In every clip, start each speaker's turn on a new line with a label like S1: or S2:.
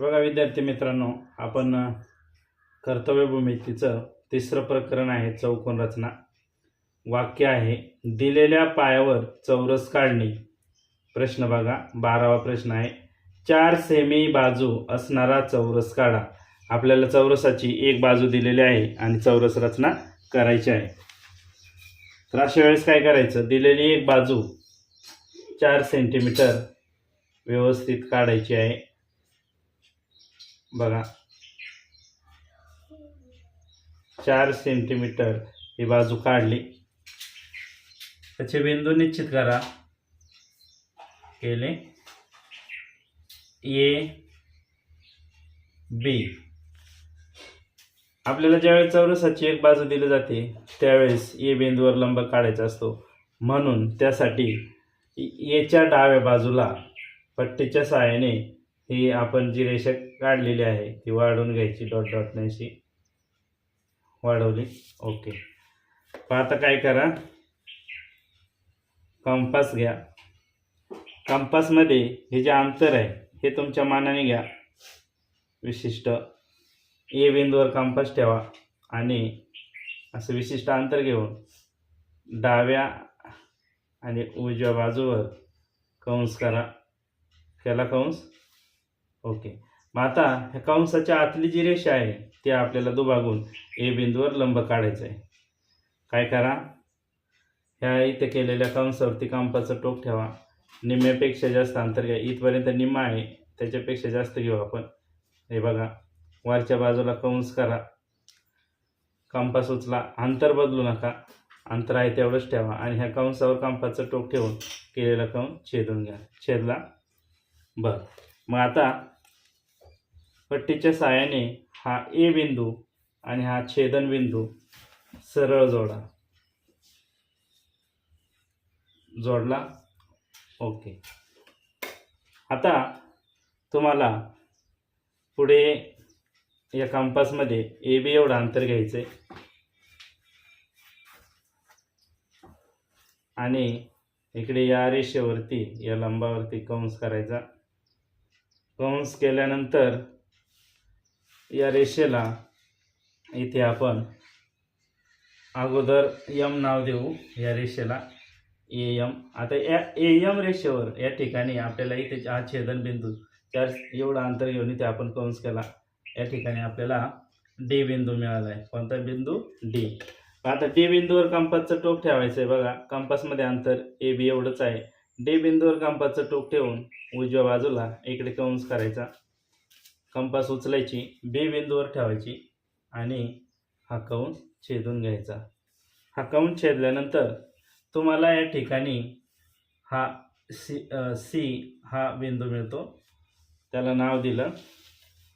S1: बघा विद्यार्थी मित्रांनो आपण कर्तव्यभूमितीचं तिसरं प्रकरण आहे चौकोन रचना. वाक्य आहे दिलेल्या पायावर चौरस काढणे. प्रश्न बघा बारावा प्रश्न आहे चार सेमी बाजू असणारा चौरस काढा. आपल्याला चौरसाची एक बाजू दिलेली आहे आणि चौरस रचना करायची आहे. तर अशा वेळेस काय करायचं? दिलेली एक बाजू चार सेंटीमीटर व्यवस्थित काढायची आहे. बघा. चार सेंटीमीटर ही बाजू काढली. त्याचे बिंदू निश्चित करा. केले. ए बी आपल्याला ज्यावेळेस चौरसाची एक बाजू दिली जाते त्यावेळेस ए बिंदूवर लंब काढायचा असतो. म्हणून त्यासाठी एच्या डाव्या बाजूला पट्टीच्या सहाय्याने ही आपण जी रेषा काढलेली आहे ती वाढवून घ्यायची डॉट डॉट अशी वाढवली. ओके मग आता काय करा? कंपास घ्या. कंपासमध्ये हे जे अंतर आहे हे तुमच्या मानाने घ्या. विशिष्ट. ए बिंदूवर कंपास ठेवा आणि असं विशिष्ट अंतर घेऊन डाव्या आणि उजव्या बाजूवर कंस करा. केला कंस? ओके. मग आता ह्या कंसाच्या आतली जी रेषा आहे ती आपल्याला दुभागून ए बिंदूवर लंब काढायचं आहे काय करा? ह्या इथे केलेल्या कंसावरती कंपाचं टोक ठेवा. निम्म्यापेक्षा जास्त अंतर घ्या. इथपर्यंत निम्मा आहे त्याच्यापेक्षा जास्त घेऊ आपण. हे बघा वरच्या बाजूला कंस करा. कंपास उचला. अंतर बदलू नका. अंतर आहे तेवढंच ठेवा आणि ह्या कंसावर कंपाचं टोक ठेवून केलेला कंस छेदून घ्या. छेदला? बरं. मग आता पट्टीच्या साहाय्याने हा ए बिंदू आणि हा छेदन बिंदू सरळ जोडा. जोडला. ओके. आता तुम्हाला पुढे या कंपासमध्ये ए बी एवढं अंतर घ्यायचं आहे आणि इकडे या रेषेवरती या लंबावरती कंस करायचा. कंस केल्यानंतर या रेषेला इथे आपण अगोदर यम नाव देऊ. या रेषेला ए यम. आता या ए यम रेषेवर या ठिकाणी आपल्याला इथे हा छेदन बिंदू त्या एवढा अंतर घेऊन इथे आपण कंस केला. या ठिकाणी आपल्याला डी बिंदू मिळाला आहे कोणता बिंदू? डी. आता डी बिंदूवर कंपासचं टोक ठेवायचं आहे बघा. कंपासमध्ये अंतर ए बी एवढंच आहे. डी बिंदूवर कंपासचं टोक ठेवून उजव्या बाजूला इकडे कंस करायचा. कंपास उचलायची बी बिंदूवर ठेवायची आणि हा कंस छेदून घ्यायचा. हा कंस छेदल्यानंतर तुम्हाला या ठिकाणी हा सी सी हा बिंदू मिळतो. त्याला नाव दिलं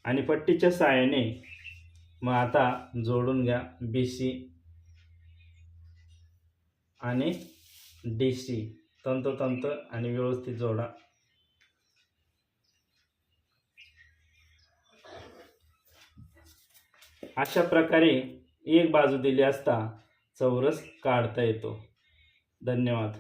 S1: आणि पट्टीच्या साहाय्याने मग आता जोडून घ्या बी सी आणि डी सी. तंतोतंत आणि व्यवस्थित जोडा. अशा प्रकारे एक बाजू दिली असता चौरस काढता येतो. धन्यवाद.